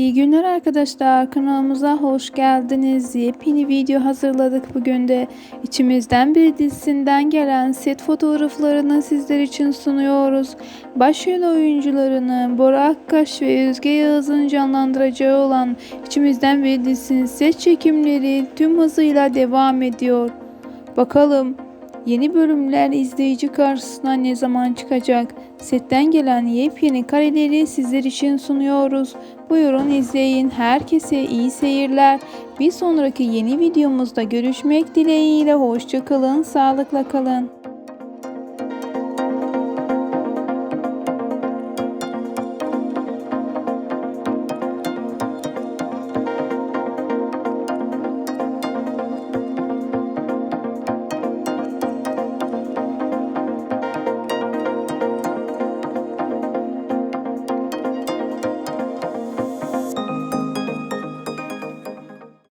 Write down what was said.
İyi günler arkadaşlar. Kanalımıza hoş geldiniz. Yepyeni video hazırladık bugün de. İçimizden bir dizisinden gelen set fotoğraflarını sizler için sunuyoruz. Başrol oyuncularını Bora Akkaş ve Özge Yağız'ın canlandıracağı olan İçimizden bir dizisinin set çekimleri tüm hızıyla devam ediyor. Bakalım Yeni bölümler izleyici karşısına ne zaman çıkacak? Setten gelen yepyeni kareleri sizler için sunuyoruz. Buyurun izleyin. Herkese iyi seyirler. Bir sonraki yeni videomuzda görüşmek dileğiyle. Hoşçakalın, sağlıkla kalın.